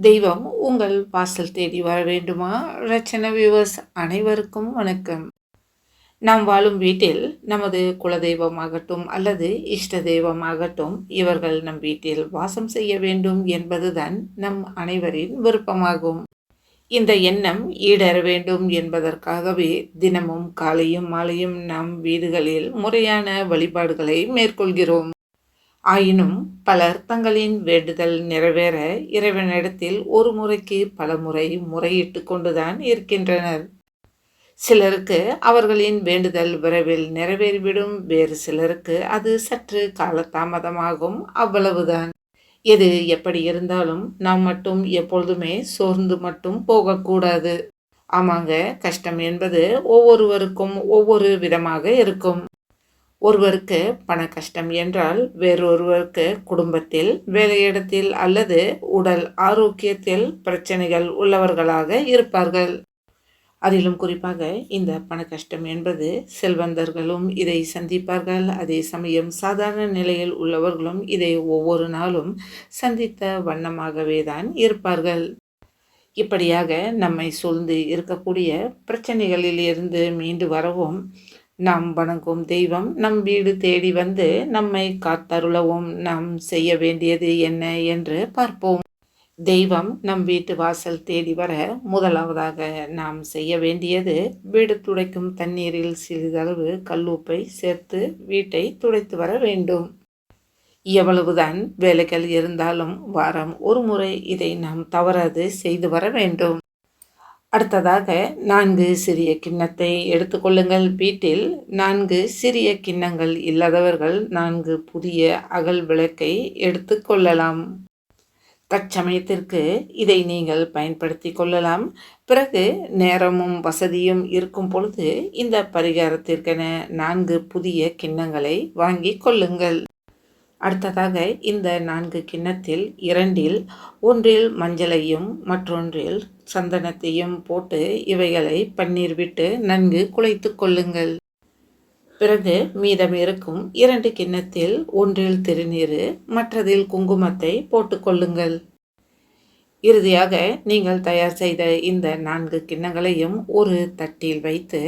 தெய்வம் உங்கள் வாசல் தேடி வர வேண்டுமா? ரச்சன வியூவர்ஸ் அனைவருக்கும் வணக்கம். நாம் வாழும் வீட்டில் நமது குலதெய்வமாகட்டும் அல்லது இஷ்ட தெய்வமாகட்டும் இவர்கள் நம் வீட்டில் வாசம் செய்ய வேண்டும் என்பதுதான் நம் அனைவரின் விருப்பமாகும். இந்த எண்ணம் ஈடேற வேண்டும் என்பதற்காகவே தினமும் காலையும் மாலையும் நம் வீடுகளில் முறையான வழிபாடுகளை மேற்கொள்கிறோம். ஆயினும் பலர் தங்களின் வேண்டுதல் நிறைவேற இறைவனிடத்தில் ஒரு முறைக்கு பல முறை முறையிட்டு கொண்டுதான் இருக்கின்றனர். சிலருக்கு அவர்களின் வேண்டுதல் விரைவில் நிறைவேறிவிடும் வேறு சிலருக்கு அது சற்று காலதாமதமாகும் அவ்வளவுதான். எது எப்படி இருந்தாலும் நாம் மட்டும் எப்பொழுதுமே சோர்ந்து மட்டும் போகக்கூடாது. ஆமாங்க கஷ்டம் என்பது ஒவ்வொருவருக்கும் ஒவ்வொரு விதமாக இருக்கும். ஒருவருக்கு பண கஷ்டம் என்றால் வேறொருவருக்கு குடும்பத்தில் வேலையிடத்தில் அல்லது உடல் ஆரோக்கியத்தில் பிரச்சனைகள் உள்ளவர்களாக இருப்பார்கள். அதிலும் குறிப்பாக இந்த பண கஷ்டம் என்பது செல்வந்தர்களும் இதை சந்திப்பார்கள். அதே சமயம் சாதாரண நிலையில் உள்ளவர்களும் இதை ஒவ்வொரு நாளும் சந்தித்த வண்ணமாகவே தான் இருப்பார்கள். இப்படியாக நம்மை சூழ்ந்து இருக்கக்கூடிய பிரச்சனைகளில் இருந்து மீண்டு வரவும் நாம் வணங்கும் தெய்வம் நம் வீடு தேடி வந்து நம்மை காத்தருளவும் நாம் செய்ய வேண்டியது என்ன என்று பார்ப்போம். தெய்வம் நம் வீட்டு வாசல் தேடி வர முதலாவதாக நாம் செய்ய வேண்டியது வீடு துடைக்கும் தண்ணீரில் சிறிதளவு கல்லூப்பை சேர்த்து வீட்டை துடைத்து வர வேண்டும். எவ்வளவுதான் வேலைகள் இருந்தாலும் வாரம் ஒரு முறை இதை நாம் தவறாது செய்து வர வேண்டும். அடுத்ததாக நான்கு சிறிய கிண்ணத்தை எடுத்துக்கொள்ளுங்கள் வீட்டில் நான்கு சிறிய கிண்ணங்கள் இல்லாதவர்கள் நான்கு புதிய அகல் விளக்கை எடுத்துக்கொள்ளலாம் தற்சமயத்திற்கு இதை நீங்கள் பயன்படுத்தி கொள்ளலாம். பிறகு நேரமும் வசதியும் இருக்கும் பொழுது இந்த பரிகாரத்திற்கென நான்கு புதிய கிண்ணங்களை வாங்கி கொள்ளுங்கள். அடுத்ததாக இந்த நான்கு கிண்ணத்தில் இரண்டில் ஒன்றில் மஞ்சளையும் மற்றொன்றில் சந்தனத்தையும் போட்டு இவைகளை பன்னீர் விட்டு நன்கு குழைத்து கொள்ளுங்கள். பிறகு மீதம் இருக்கும் இரண்டு கிண்ணத்தில் ஒன்றில் திருநீர் மற்றதில் குங்குமத்தை போட்டுக்கொள்ளுங்கள் இறுதியாக நீங்கள் தயார் செய்த இந்த நான்கு கிண்ணங்களையும் ஒரு தட்டில் வைத்து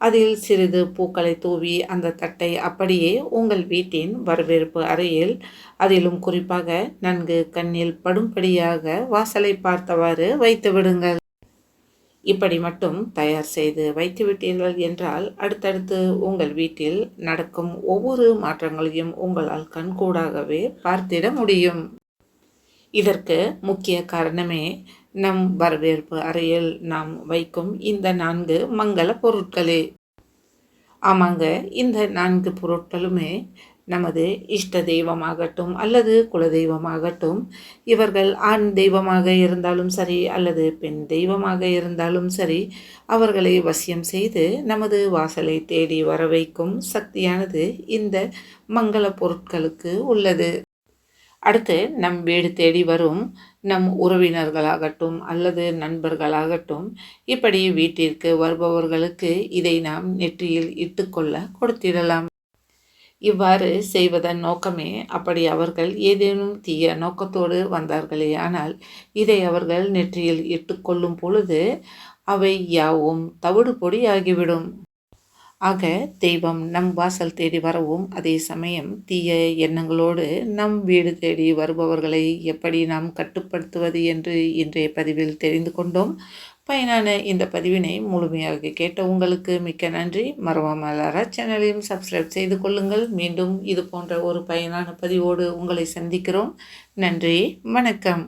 அதில் சிறிது பூக்களை தூவி அந்த தட்டை அப்படியே உங்கள் வீட்டின் வரவேற்பு அறையில் அதிலும் குறிப்பாக நன்கு கண்ணில் படும்படியாக வாசலை பார்த்தவாறு வைத்து விடுங்கள். இப்படி மட்டும் தயார் செய்து வைத்துவிட்டீர்கள் என்றால் அடுத்தடுத்து உங்கள் வீட்டில் நடக்கும் ஒவ்வொரு மாற்றங்களையும் உங்களால் கண்கூடாகவே பார்த்திட முடியும். இதற்கு முக்கிய காரணமே நம் வரவேற்பு அறையில் நாம் வைக்கும் இந்த நான்கு மங்கள பொருட்களே. ஆமாங்க இந்த நான்கு பொருட்களுமே நமது இஷ்ட தெய்வமாகட்டும் அல்லது குலதெய்வமாகட்டும் இவர்கள் ஆண் தெய்வமாக இருந்தாலும் சரி அல்லது பெண் தெய்வமாக இருந்தாலும் சரி அவர்களை வசியம் செய்து நமது வாசலை தேடி வர வைக்கும் சக்தியானது இந்த மங்கள பொருட்களுக்கு உள்ளது. அடுத்து நம் வீடு தேடி வரும் நம் உறவினர்களாகட்டும் அல்லது நண்பர்களாகட்டும் இப்படி வீட்டிற்கு வருபவர்களுக்கு இதை நாம் நெற்றியில் இட்டுக்கொள்ள கொடுத்திடலாம். இவ்வாறு செய்வதன் நோக்கமே அப்படி அவர்கள் ஏதேனும் தீய நோக்கத்தோடு வந்தார்களே ஆனால் இதை அவர்கள் நெற்றியில் இட்டுக்கொள்ளும் பொழுது அவை யாவும் தவிடு பொடி ஆகிவிடும் ஆக தெய்வம் நம் வாசல் தேடி வரவும் அதே சமயம் தீய எண்ணங்களோடு நம் வீடு தேடி வருபவர்களை எப்படி நாம் கட்டுப்படுத்துவது என்று இன்றைய பதிவில் தெரிந்து கொண்டோம். பயனான இந்த பதிவினை முழுமையாக கேட்ட உங்களுக்கு மிக்க நன்றி. மறவாமலாரா சேனலையும் சப்ஸ்கிரைப் செய்து கொள்ளுங்கள். மீண்டும் இது போன்ற ஒரு பயனான பதிவோடு உங்களை சந்திக்கிறோம். நன்றி. வணக்கம்.